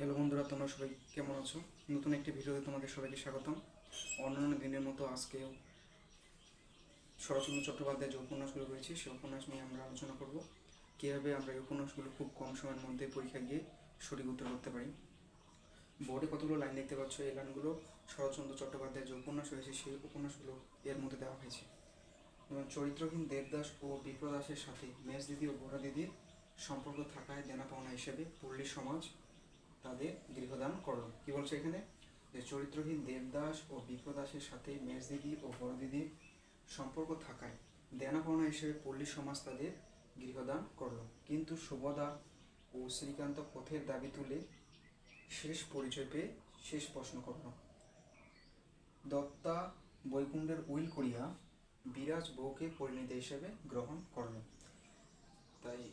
Hello বন্ধুরা, তোমরা সবাই কেমন আছো? নতুন একটি ভিডিওতে তোমাদের সবাইকে স্বাগতম। অন্যান্য দিনের মতো আজকেও শরৎচন্দ্র চট্টোপাধ্যায় যে উপন্যাসগুলো রয়েছে সেই উপন্যাস নিয়ে আমরা আলোচনা করব। কীভাবে আমরা এই উপন্যাসগুলো খুব কম সময়ের মধ্যে পরীক্ষা গিয়ে সঠিক উত্তর করতে পারি? বোর্ডে কতগুলো লাইন দেখতে পাচ্ছ? এই লাইনগুলো শরৎচন্দ্র চট্টোপাধ্যায় যে উপন্যাস রয়েছে, সেই উপন্যাসগুলো এর মধ্যে দেওয়া হয়েছে। এবং চরিত্রহীন দেবদাস ও বিপ্রদাসের সাথে মেজ দিদি ও বোরা দিদির সম্পর্ক থাকায় দেনা পাওনা হিসেবে পল্লী সমাজ তাদের গৃহদান করল। কি বলছে এখানে? যে চরিত্রহীন দেবদাস ও বিপ্রদাসের সাথে মেজ দিদি ও বড় দিদির সম্পর্ক থাকায় দেনা পাওনা হিসেবে পল্লী সমাজ তাদের গৃহদান করল। কিন্তু সুভদা ও শ্রীকান্ত পথের দাবি তুলে শেষ পরিচয় পেয়ে শেষ প্রশ্ন করল। দত্তা বৈকুণ্ঠের উইল করিয়া বিরাজ বউকে পরিণীতা হিসেবে গ্রহণ করল। তাই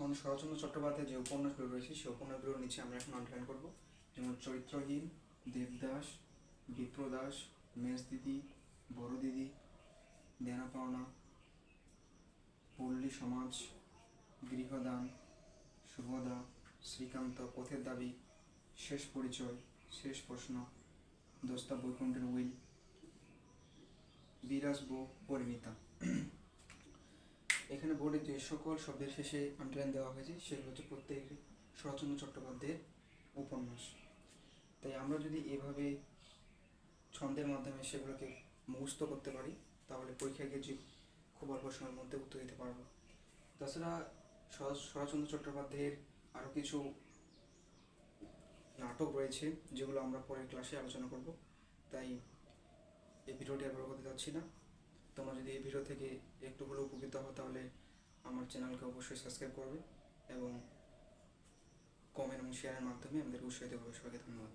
এখন শরৎচন্দ্র চট্টোপাধ্যায় যে উপন্যাসগুলো রয়েছে, সেই উপন্যাসগুলোর নিচে আমরা এখন আন্ডারলাইন করব। যেমন চরিত্রহীন, দেবদাস, বিপ্রদাস মেজ দিদি বড় দিদি দেনা পাওনা পল্লী সমাজ, গৃহদান শুভদা শ্রীকান্ত, পথের দাবি, শেষ পরিচয়, শেষ প্রশ্ন, দোস্তা বৈকুণ্ঠের উইল, বিরাজ বউ, পরিণীতা। এখানে বোর্ডে যে সকল শব্দের শেষে আন্ডারলাইন দেওয়া হয়েছে, সেগুলো হচ্ছে প্রত্যেক শরৎচন্দ্র চট্টোপাধ্যায়ের উপন্যাস। তাই আমরা যদি এভাবে ছন্দের মাধ্যমে সেগুলোকে মুখস্থ করতে পারি, তাহলে পরীক্ষায় গিয়ে খুব অল্প সময়ের মধ্যে উত্তর দিতে পারব। তাছাড়া শরৎচন্দ্র চট্টোপাধ্যায়ের আরও কিছু নাটক রয়েছে, যেগুলো আমরা পরের ক্লাসে আলোচনা করব। তাই এই ভিডিওটি আর করতে যাচ্ছি না। তোমরা যদি এই ভিডিও থেকে একটু হলেও উপকৃত হও, তাহলে আমার চ্যানেলকে অবশ্যই সাবস্ক্রাইব করবে এবং কমেন্ট এবং শেয়ারের মাধ্যমে আমাদের উৎসাহিত করবে। সবাইকে ধন্যবাদ।